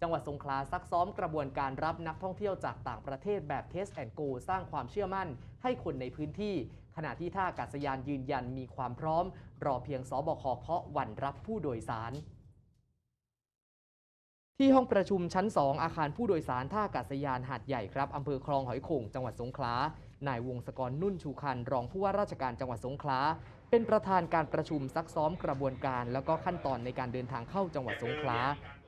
จังหวัดสงขลาซักซ้อมกระบวนการรับนักท่องเที่ยวจากต่างประเทศแบบ Test and Go สร้างความเชื่อมั่นให้คนในพื้นที่ ขณะที่ท่าอากาศยานยืนยันมีความพร้อม รอเพียงสบคเคาะวันรับผู้โดยสารที่ห้องประชุมชั้น 2 อาคารผู้โดยสารท่าอากาศยานหาดใหญ่ครับอำเภอคลองหอยโข่งจังหวัดสงขลา นายวงศกรนุ่นชูคัน รองผู้ว่าราชการจังหวัดสงขลา เป็นประธานการประชุมซักซ้อมกระบวนการ แล้วก็ขั้นตอนในการเดินทางเข้าจังหวัดสงขลา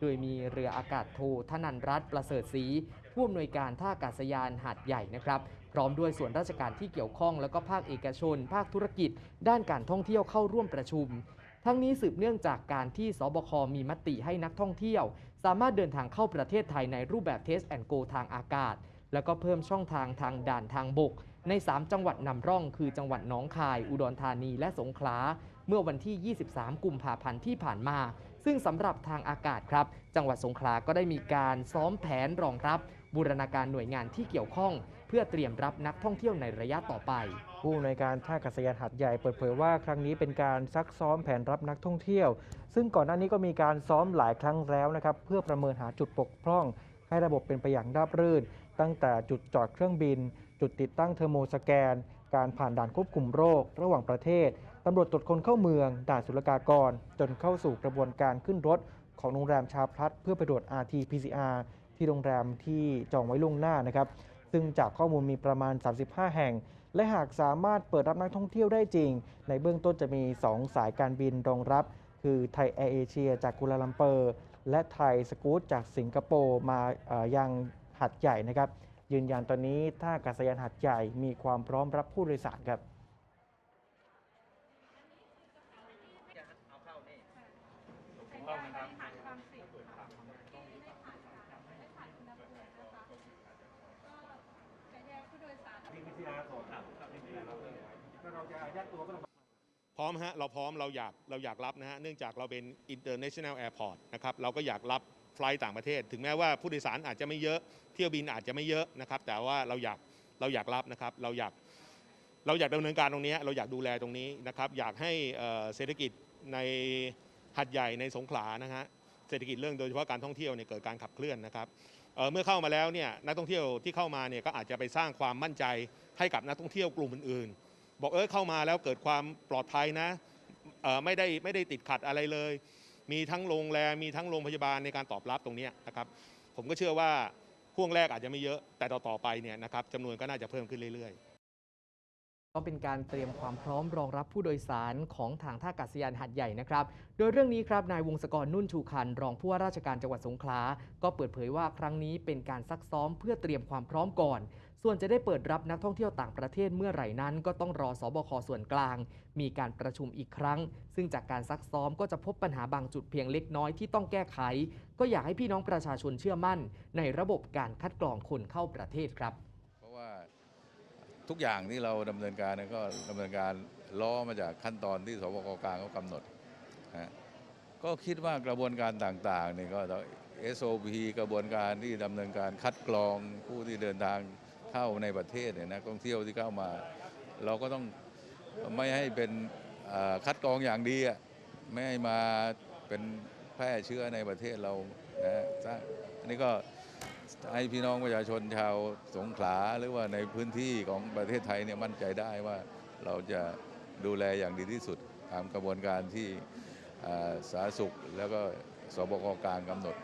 โดยมีเรืออากาศโทธนันรัตน์ประเสริฐศรีผู้อำนวยการท่าอากาศยานหาดใหญ่นะครับพร้อมด้วยส่วนราชการที่เกี่ยวข้อง แล้วก็ภาคเอกชน ภาคธุรกิจ ด้านการท่องเที่ยวเข้าร่วมประชุม ทั้งนี้สืบเนื่องจากการที่สบคมีมติให้นักท่องเที่ยว สามารถเดินทางเข้าประเทศไทยในรูปแบบ Test and Go ทางอากาศ แล้วก็เพิ่มช่องทางทางด่านทางบก ใน 3 จังหวัดนำร่อง คือจังหวัดหนองคาย อุดรธานีและสงขลาเมื่อวันที่ 23 กุมภาพันธ์ที่ผ่านมา ซึ่งสำหรับทางอากาศครับ จังหวัดสงขลาก็ได้มีการซ้อมแผนรองรับ บูรณาการหน่วยงานที่เกี่ยวข้อง เพื่อเตรียมรับนักท่องเที่ยวในระยะต่อไป ผู้อำนวยการท่าอากาศยานหาดใหญ่เปิดเผยว่าครั้งนี้เป็นการซักซ้อมแผนรับนักท่องเที่ยว ซึ่งก่อนหน้านี้ก็มีการซ้อมหลายครั้งแล้วนะครับเพื่อประเมินหาจุดบกพร่อง ให้ระบบเป็นไปอย่างราบรื่น ตั้งแต่จุดจอดเครื่องบิน จุดติดตั้งเทอร์โมสแกน การผ่านด่านควบคุมโรค ระหว่างประเทศตำรวจตรวจคนเข้าเมือง ด่านศุลกากร จนเข้าสู่กระบวนการขึ้นรถของโรงแรมชาพลัดเพื่อไปตรวจ RT-PCR ที่โรงแรมที่จองไว้ล่วงหน้านะครับซึ่งจากข้อมูลมีประมาณ 35 แห่ง และหากสามารถเปิดรับนักท่องเที่ยวได้จริง ในเบื้องต้นจะมี 2 สายการบินรองรับ คือไทยแอร์เอเชียจากกุลาลัมเปอร์ และไทยสกูตจากสิงคโปร์มายังหัดใหญ่นะครับ ยืนยันตอนนี้ท่าอากาศยานหัดใหญ่มีความพร้อมรับผู้โดยสารครับ ร้อมฮะเราพร้อมเราอยากเราอยากรับนะฮะเนื่องจากเราเป็น international airport นะครับเราก็อยากรับไฟล์ต่างประเทศ ถึงแม้ว่าผู้โดยสารอาจจะไม่เยอะเที่ยวบินอาจจะไม่เยอะนะครับแต่ว่าเราอยากเราอยากรับนะครับเราอยากเราอยากดำเนินการตรงนี้เราอยากดูแลตรงนี้นะครับอยากให้เศรษฐกิจในหัดใหญ่ในสงขลานะฮะเศรษฐกิจเรื่องโดยเฉพาะการท่องเที่ยวเนี่ยเกิดการขับเคลื่อนนะครับเเมื่อเข้ามาแล้วเนี่ยนักท่องเที่ยวที่เข้ามาเนี่ยก็อาจจะไปสร้างความมั่นใจให้กับนักท่องเที่ยวกลุ่มอื่นๆ บอกเออเข้ามาแล้วเกิดความปลอดภัยนะไม่ได้ไม่ได้ติดขัดอะไรเลย มีทั้งโรงแรมมีทั้งโรงพยาบาลในการตอบรับตรงนี้นะครับ ผมก็เชื่อว่าห่วงแรกอาจจะไม่เยอะแต่ต่อต่อๆไปเนี่ยนะครับจำนวนก็น่าจะเพิ่มขึ้นเรื่อยๆ ก็เป็นการเตรียมความพร้อมรองรับผู้โดยสารของทางท่าอากาศยานหาดใหญ่นะครับ โดยเรื่องนี้ครับนายวงศกรนุ่นชูคัน รองผู้ว่าราชการจังหวัดสงขลา ก็เปิดเผยว่าครั้งนี้เป็นการซักซ้อมเพื่อเตรียมความพร้อมก่อน ส่วนจะได้เปิดรับนักท่องเที่ยวต่างประเทศเมื่อไหร่นั้น ก็ต้องรอสบคส่วนกลาง มีการประชุมอีกครั้ง ซึ่งจากการซักซ้อมก็จะพบปัญหาบางจุดเพียงเล็กน้อยที่ต้องแก้ไข ก็อยากให้พี่น้องประชาชนเชื่อมั่น ในระบบการคัดกรองคนเข้าประเทศครับ ทุกอย่างที่เราดำเนินการก็ดำเนินการล้อมาจากขั้นตอนที่สบกกลางเขากำหนดนะก็คิดว่ากระบวนการต่างๆนี่ก็ SOP กระบวนการที่ดำเนินการคัดกรองผู้ที่เดินทางเข้าในประเทศเนี่ยนักท่องเที่ยวที่เข้ามา เราก็ต้องไม่ให้เป็นคัดกรองอย่างดีอะไม่ให้มาเป็นแพร่เชื้อในประเทศเรานะอันนี้ก็ ให้พี่น้องประชาชนชาวสงขลาหรือว่าในพื้นที่ของประเทศไทยเนี่ยมั่นใจได้ว่าเราจะดูแลอย่างดีที่สุดตามกระบวนการที่สาธารณสุขแล้วก็สบกกลางกำหนด